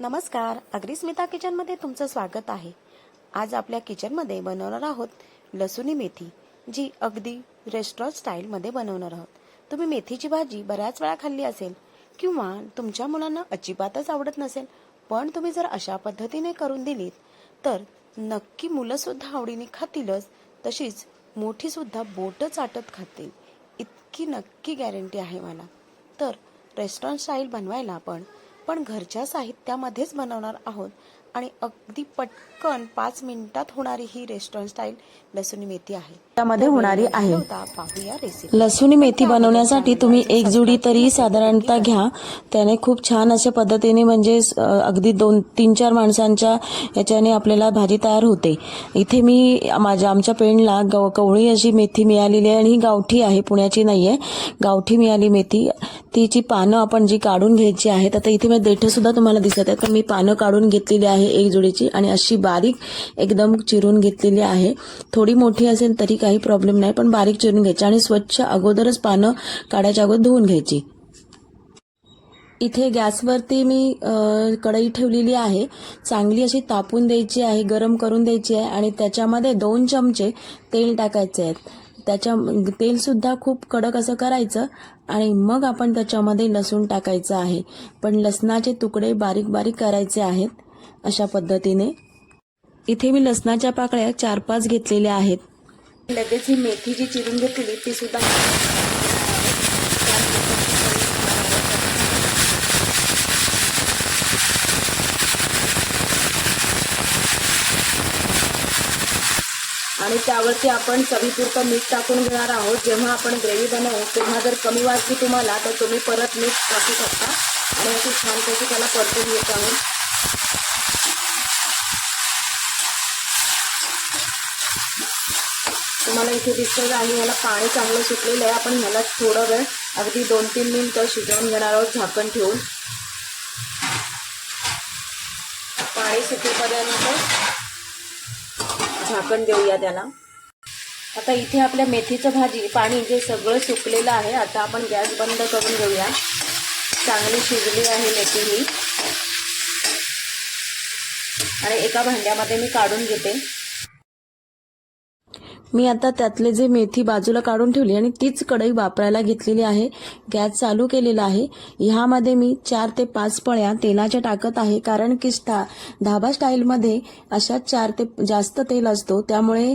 नमस्कार अग्रिस्मिता किचनमध्ये तुमचं स्वागत आहे. आज आपल्या किचनमध्ये बनवणार आहोत लसुणी मेथी जी अगदी रेस्टॉरंट स्टाईलमध्ये बनवणार आहोत. तुम्ही मेथीची भाजी बऱ्याच वेळा खाल्ली असेल किंवा तुमच्या मुलांना अजिबातच आवडत नसेल पण तुम्ही जर अशा पद्धतीने करून दिलीत तर नक्की मुलंसुद्धा आवडीने खातीलच तशीच मोठीसुद्धा बोटं चाटत खातील. इतकी नक्की गॅरंटी आहे मला. तर रेस्टॉरंट स्टाईल बनवायला आपण पण घरच्या साहित्यामध्येच बनवणार आहोत. आणि अगदी पटकन पाच मिनिटात होणारी ही रेस्टॉरंट स्टाईल लसूण मेथी आहे. त्यामध्ये होणारी आहे. पाहूया रेसिपी लसूण मेथी बनवण्यासाठी तुम्ही एक जुडी तरी साधारणतः घ्या. त्याने खूप छान अशा पद्धतीने म्हणजे अगदी दोन तीन चार माणसांच्या याच्याने आपल्याला भाजी तयार होते. इथे मी माझ्या आमच्या पेंडला गव कवळी अशी मेथी मिळालेली आहे आणि ही गावठी आहे पुण्याची नाहीये. गावठी मिळाली मेथी. तिची पानं आपण जी काढून घ्यायची आहेत आता इथे मी देठ सुद्धा तुम्हाला दिसत आहेत पण मी पानं काढून घेतलेली आहे एक जोडीची आणि अशी बारीक एकदम चिरून घेतलेली आहे. थोडी मोठी असेल तरी काही प्रॉब्लेम नाही पण बारीक चिरून घ्यायची आणि स्वच्छ अगोदरच पानं काढायच्या अगोदर धुवून घ्यायची. इथे गॅसवरती मी कढई ठेवलेली आहे. चांगली अशी तापून द्यायची आहे गरम करून द्यायची आहे आणि त्याच्यामध्ये दोन चमचे तेल टाकायचे आहेत. त्याच्या तेलसुद्धा खूप कडक असं करायचं आणि मग आपण त्याच्यामध्ये लसूण टाकायचं आहे. पण लसणाचे तुकडे बारीक बारीक करायचे आहेत अशा पद्धतीने. इथे मी लसणाच्या पाकळ्या चार पाच घेतलेल्या आहेत. लगेच ही मेथी जी चिरून घेतलेली ती सुद्धा आणि त्यावरती आपण चवीपुरतं मीठ टाकून घेणार आहोत. जेव्हा आपण ग्रेव्ही बनवू तेव्हा जर कमी वाजली तुम्हाला तर तुम्ही परत मीठ टाकू शकता. आणि अशी छानपैकी त्याला परतून घेत आहोत. तुम्हाला इथे दिसतंय आहे ह्याला पाणी चांगलं सुटलेलं आहे. आपण ह्याला थोडं वेळ अगदी दोन तीन मिनिटं शिजवून घेणार आहोत झाकण ठेवून. पाणी सुटेपर्यंत झाकण देऊया त्याला. आता इथे आपल्या मेथीचं भाजी पाणी जे सगळं सुकलेलं आहे आता आपण गॅस बंद करून घेऊया. चांगली शिजली आहे मेथी ही. आणि एका भांड्यामध्ये मी काढून घेते. मी आता त्यातले जे मेथी बाजूला काढून ठेवली आणि तीच कढई वापरायला घेतलेली आहे. गॅस चालू केलेला आहे. ह्यामध्ये मी चार ते पाच पळ्या तेलाच्या टाकत आहे. कारण की स्टा धाबा स्टाईलमध्ये अशा चार ते जास्त तेल असतो. त्यामुळे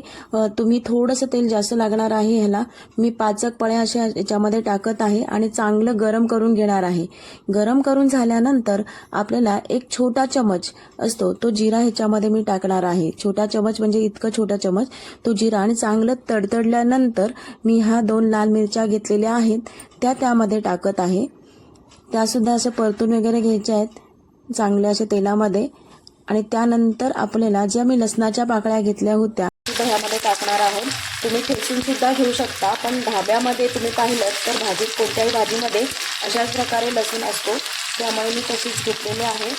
तुम्ही थोडंसं तेल जास्त लागणार आहे ह्याला. मी पाचक पळ्या अशा याच्यामध्ये टाकत आहे आणि चांगलं गरम करून घेणार आहे. गरम करून झाल्यानंतर आपल्याला एक छोटा चमच असतो. तो जिरा ह्याच्यामध्ये मी टाकणार आहे. छोटा चमच म्हणजे इतकं छोटा चमच. तो जिरा आणि चांगलं तडतडल्यानंतर मी ह्या दोन लाल मिरच्या घेतलेल्या आहेत. त्या त्यामध्ये टाकत आहे. त्यासुद्धा असं परतून वगैरे घ्यायच्या आहेत चांगल्या अशा तेलामध्ये. आणि त्यानंतर आपल्याला ज्या मी लसणाच्या पाकळ्या घेतल्या होत्या ह्यामध्ये टाकणार आहोत. तुम्ही ठेचून सुद्धा घेऊ शकता पण धाब्यामध्ये तुम्ही पाहिलं तर भाजीत कोणत्याही भाजीमध्ये अशाच प्रकारे लसूण असतो. त्यामुळे मी तशीच घेतलेली आहे.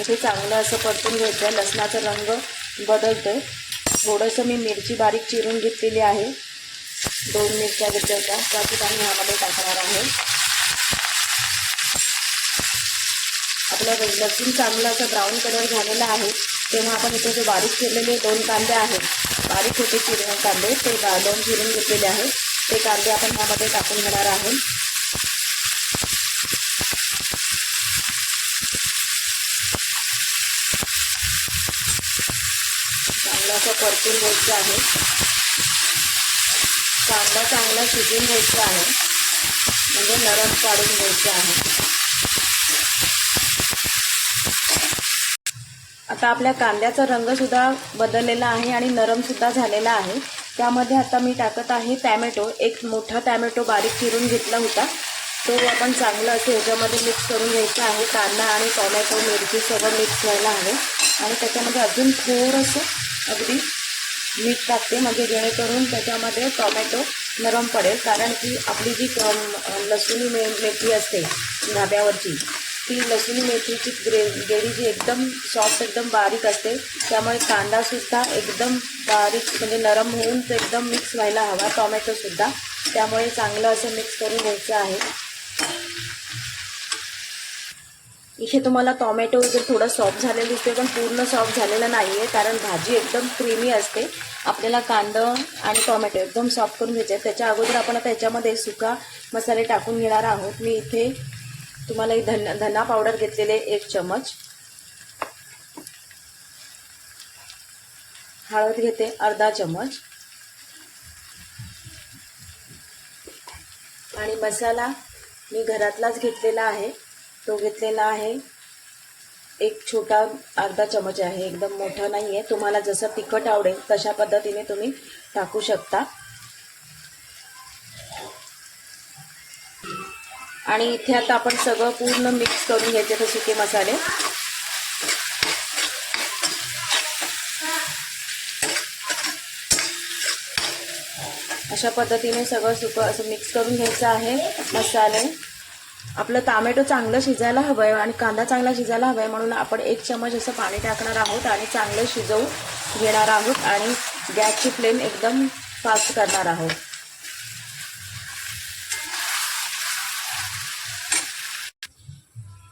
इथे चांगलं असं परतून घ्यायचं आहे. लसणाचा रंग बदलतो थोडंसं मी मिरची बारीक चिरून घेतलेली आहे. दोन मिरच्या घेतल्या होत्या. त्या सुद्धा ह्यामध्ये टाकणार आहे. आपलं लसूण चांगलं असं ब्राऊन कलर झालेला आहे. तेव्हा आपण इथे जे बारीक चिरलेले दोन कांदे आहेत बारीक होते चिरून कांदे ते दोन चिरून घेतलेले आहेत. ते कांदे आपण ह्यामध्ये टाकून घेणार आहोत चांगलं असं परतून घ्यायचा आहे. कांदा चांगला शिजून घ्यायचा आहे. म्हणजे नरम काढून घ्यायचं आहे. आता आपल्या कांद्याचा रंगसुद्धा बदललेला आहे आणि नरमसुद्धा झालेला आहे. त्यामध्ये आता मी टाकत आहे टॅमॅटो. एक मोठा टॅमॅटो बारीक चिरून घेतला होता. तो आपण चांगलं असं ह्याच्यामध्ये मिक्स करून घ्यायचा आहे. कांदा आणि टोमॅटो मिरची सगळं मिक्स व्हायला हवे. आणि त्याच्यामध्ये अजून थोडंसं अगदी मीठ टाकते. म्हणजे जेणेकरून त्याच्यामध्ये टोमॅटो नरम पडेल. कारण की आपली जी लसुणी मे मेथी असते धाब्यावरची ती लसुणी मेथीची ग्रे ग्रेवी जी एकदम सॉफ्ट एकदम बारीक असते. त्यामुळे कांदासुद्धा एकदम बारीक म्हणजे नरम होऊन तो एकदम मिक्स व्हायला हवा. टोमॅटोसुद्धा त्यामुळे चांगलं असं मिक्स करून घ्यायचं आहे. इथे तुम्हाला टोमॅटो वगैरे थोडं सॉफ्ट झालेलं दिसते पण पूर्ण सॉफ्ट झालेलं नाही आहे कारण भाजी एकदम क्रीमी असते. आपल्याला कांदा आणि टोमॅटो एकदम सॉफ्ट करून घ्यायचे आहेत. त्याच्या अगोदर आपण आता याच्यामध्ये सुका मसाले टाकून घेणार आहोत. मी इथे तुम्हाला एक धन धना पावडर घेतलेले एक चमच. हळद घेते अर्धा चमच. आणि मसाला मी घरातलाच घेतलेला आहे. तो घेतलेला आहे. एक छोटा अर्धा चमच आहे एकदम मोठा नाही आहे तुम्हाला जसं तिखट आवडेल तशा पद्धतीने तुम्ही टाकू शकता. आणि इथे आता आपण सगळं पूर्ण मिक्स करून घ्यायचे ते सुके मसाले. अशा पद्धतीने सगळं सुकं असं मिक्स करून घ्यायचं आहे मसाले. आपलं टोमॅटो चांगलं शिजायला हवं आहे आणि कांदा चांगला शिजायला हवा आहे म्हणून आपण एक चमच असं पाणी टाकणार आहोत आणि चांगलं शिजवून घेणार आहोत आणि गॅसची फ्लेम एकदम फास्ट करणार आहोत.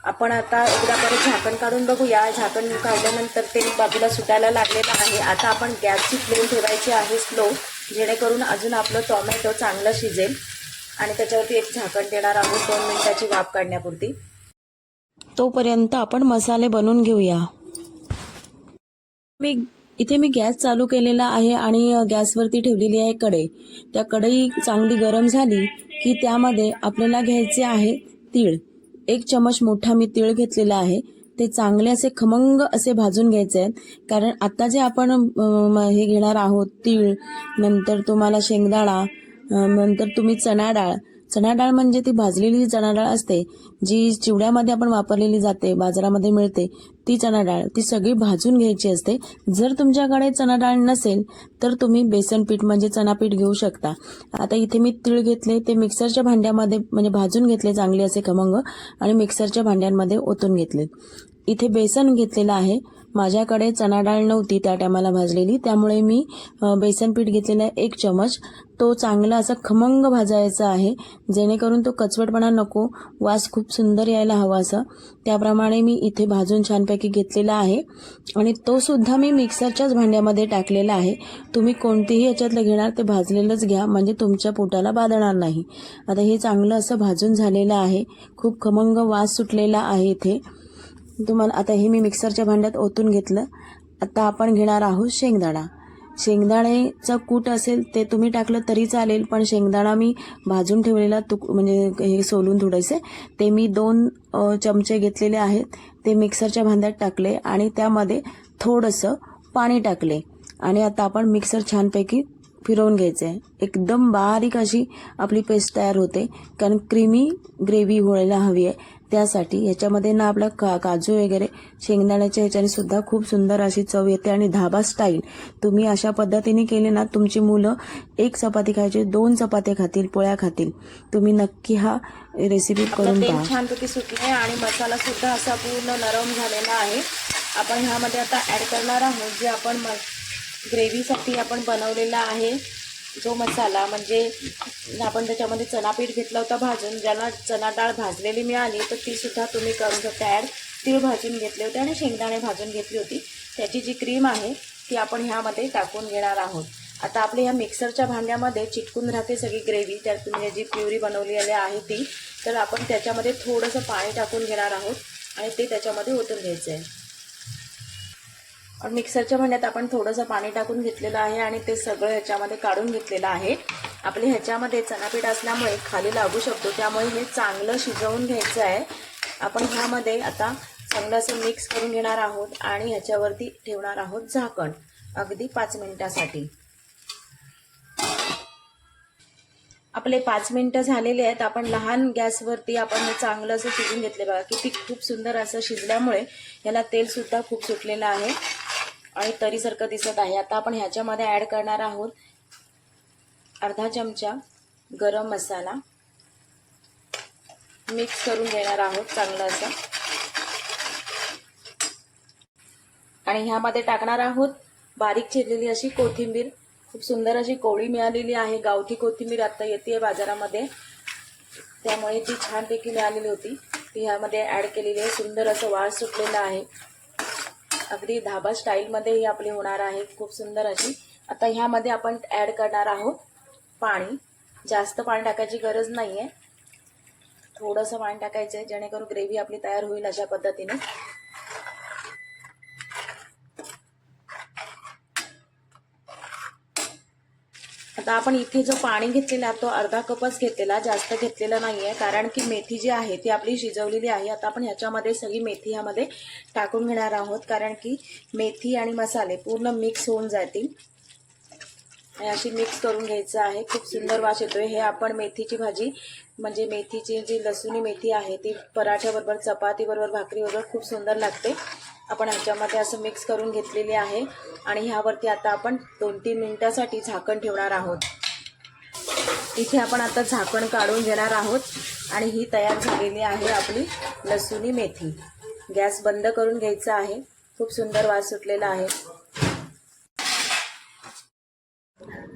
आपण आता एकदा परत झाकण काढून बघूया. झाकण काढल्यानंतर ते बाजूला सुटायला लागलेलं आहे. आता आपण गॅसची फ्लेम ठेवायची आहे स्लो जेणेकरून अजून आपलं टोमॅटो चांगलं शिजेल. आणि त्याच्यावरती एक झाकण देणार आहोत दोन मिनिटाची वाफ काढण्यापुरती. तोपर्यंत आपण मसाले बनवून घेऊया. मी इथे मी गॅस चालू केलेला आहे आणि गॅसवरती ठेवलेली आहे कढई. त्या कढई चांगली गरम झाली की त्यामध्ये आपल्याला घ्यायचे आहे तीळ. एक चमच मोठा मी तीळ घेतलेला आहे. ते चांगले असे खमंग असे भाजून घ्यायचे आहेत. कारण आता जे आपण हे घेणार आहोत तीळ नंतर तुम्हाला शेंगदाणा नंतर तुम्ही चणा डाळ चणा डाळ म्हणजे ती भाजलेली चणा डाळ असते जी चिवड्यामध्ये आपण वापरलेली जाते बाजारामध्ये मिळते ती चणा डाळ ती सगळी भाजून घ्यायची असते. जर तुमच्याकडे चणा डाळ नसेल तर तुम्ही बेसन पीठ म्हणजे चणा पीठ घेऊ शकता. आता इथे मी तीळ घेतले ते मिक्सरच्या भांड्यामध्ये म्हणजे भाजून घेतले चांगले असे खमंग आणि मिक्सरच्या भांड्यांमध्ये ओतून घेतले. इथे बेसन घेतलेलं आहे. माझ्याकडे चणा डाळ नव्हती त्या टायमाला भाजलेली. त्यामुळे मी बेसनपीठ बेसन पीठ आहे एक चमच. तो चांगला असा खमंग भाजायचा आहे जेणेकरून तो कचवटपणा नको वास खूप सुंदर यायला हवा असं. त्याप्रमाणे मी इथे भाजून छानपैकी घेतलेला आहे. आणि तो सुद्धा मी मिक्सरच्याच भांड्यामध्ये टाकलेला आहे. तुम्ही कोणतेही याच्यातलं घेणार ते भाजलेलंच घ्या. म्हणजे तुमच्या पोटाला बाधणार नाही. आता हे चांगलं असं भाजून झालेलं आहे. खूप खमंग वास सुटलेला आहे इथे. तुम्हाला आता हे मी मिक्सरच्या भांड्यात ओतून घेतलं. आता आपण घेणार आहोत शेंगदाणा. शेंगदाण्याचं कूट असेल ते तुम्ही टाकलं तरी चालेल पण शेंगदाणा मी भाजून ठेवलेला तुक म्हणजे हे सोलून थोडेसे ते मी दोन चमचे घेतलेले आहेत. ते मिक्सरच्या भांड्यात टाकले आणि त्यामध्ये थोडंसं पाणी टाकले. आणि आता आपण मिक्सर छानपैकी फिरवून घ्यायचं आहे एकदम बारीक अशी आपली पेस्ट तयार होते कारण क्रीमी ग्रेव्ही व्हायला हवी आहे. त्यासाठी ह्याच्यामध्ये ना आपला का काजू वगैरे शेंगदाण्याच्या ह्याच्याने सुद्धा खूप सुंदर अशी चव येते आणि धाबा स्टाईल तुम्ही अशा पद्धतीने केले ना तुमची मुलं एक चपाती खायची दोन चपात्या खातील पोळ्या खातील. तुम्ही नक्की हा रेसिपी करून पहा. छानपैकी सुटले आणि मसाला सुद्धा असा पूर्ण नरम झालेला आहे. आपण ह्यामध्ये आता ऍड करणार आहोत जे आपण ग्रेव्हीसाठी आपण बनवलेला आहे. जो मसाला म्हणजे आपण त्याच्यामध्ये चणा पीठ घेतला होता भाजून ज्यांना चणा डाळ भाजलेली मिळाली तर ती सुद्धा तुम्ही करून शकता ॲड तीळ भाजून घेतले होते आणि शेंगदाणे भाजून घेतली होती. त्याची जी क्रीम आहे ती आपण ह्यामध्ये टाकून घेणार आहोत. आता आपल्या ह्या मिक्सरच्या भांड्यामध्ये चिटकून राहते सगळी ग्रेव्ही. त्यात तुम्ही जी प्युरी बनवलेली आहे ती तर आपण त्याच्यामध्ये थोडंसं पाणी टाकून घेणार आहोत आणि ते त्याच्यामध्ये ओतून घ्यायचं आहे. मिक्सरच्या भांड्यात आपण थोडंसं पाणी टाकून घेतलेलं आहे आणि ते सगळं ह्याच्यामध्ये काढून घेतलेलं आहे. आपले ह्याच्यामध्ये चणापीठ असल्यामुळे खाली लागू शकतो त्यामुळे हे चांगलं शिजवून घ्यायचं आहे. आपण ह्यामध्ये आता चांगलं असं मिक्स करून घेणार आहोत आणि ह्याच्यावरती ठेवणार आहोत झाकण अगदी पाच मिनिटासाठी. आपले पाच मिनटं झालेले आहेत. आपण लहान गॅसवरती आपण हे चांगलं असं शिजून घेतले. बघा किती खूप सुंदर असं शिजल्यामुळे ह्याला तेलसुद्धा खूप सुटलेलं आहे. आणि तरीसारखं दिसत आहे. आता आपण ह्याच्यामध्ये ॲड करणार आहोत अर्धा चमचा गरम मसाला. मिक्स करून घेणार आहोत चांगलं असं. आणि ह्यामध्ये टाकणार आहोत बारीक चिरलेली अशी कोथिंबीर. खूप सुंदर अशी कोळी मिळालेली आहे. गावठी कोथिंबीर आता येते बाजारामध्ये. त्यामुळे ती छानपैकी मिळालेली होती. ती ह्यामध्ये ॲड केलेली आहे. सुंदर असं वाळ सुटलेला आहे. अगदी धाबा स्टाईलमध्ये ही आपली होणार आहे. खूप सुंदर अशी. आता ह्यामध्ये आपण ॲड करणार आहोत पाणी. जास्त पाणी टाकायची गरज नाही आहे थोडंसं पाणी टाकायचं आहे जेणेकरून ग्रेव्ही आपली तयार होईल अशा पद्धतीने. आता आपण इथे जो पाणी घेतलेला तो अर्धा कपच घेतलेला जास्त घेतलेला नाही आहे कारण की मेथी जी आहे ती आपली शिजवलेली आहे. आता आपण ह्याच्यामध्ये सगळी मेथी ह्यामध्ये टाकून घेणार आहोत. कारण की मेथी आणि मसाले पूर्ण मिक्स होऊन जातील. अशी मिक्स करून घ्यायचं आहे. खूप सुंदर वास येतोय. हे आपण मेथीची भाजी म्हणजे मेथीची जी लसुणी मेथी आहे ती पराठ्याबरोबर चपातीबरोबर भाकरीबरोबर खूप सुंदर लागते. आपण ह्याच्यामध्ये असं मिक्स करून घेतलेली आहे. आणि ह्यावरती आता आपण दोन तीन मिनटासाठी झाकण ठेवणार आहोत. इथे आपण आता झाकण काढून घेणार आहोत. आणि ही तयार झालेली आहे आपली लसुणी मेथी. गॅस बंद करून घ्यायचा आहे. खूप सुंदर वास सुटलेला आहे.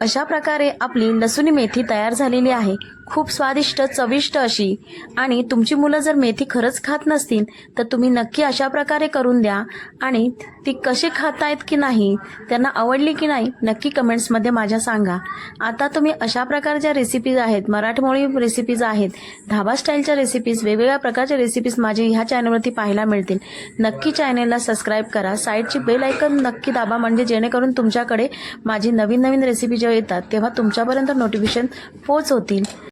अशा प्रकारे आपली लसुणी मेथी तयार झालेली आहे. खूप स्वादिष्ट चविष्ट अशी. आणि तुमची मुलं जर मेथी खरंच खात नसतील तर तुम्ही नक्की अशा प्रकारे करून द्या. आणि ती कशी खातायत की नाही त्यांना आवडली की नाही नक्की कमेंट्समध्ये माझ्या सांगा. आता तुम्ही अशा प्रकारच्या रेसिपीज आहेत मराठमोळी रेसिपीज आहेत धाबा स्टाईलच्या रेसिपीज वेगवेगळ्या प्रकारच्या रेसिपीज माझे ह्या चॅनलवरती पाहायला मिळतील. नक्की चॅनलला सबस्क्राईब करा. साईडची बेल ऐकन नक्की दाबा म्हणजे जेणेकरून तुमच्याकडे माझी नवीन नवीन रेसिपी जेव्हा येतात तेव्हा तुमच्यापर्यंत नोटिफिकेशन पोच होतील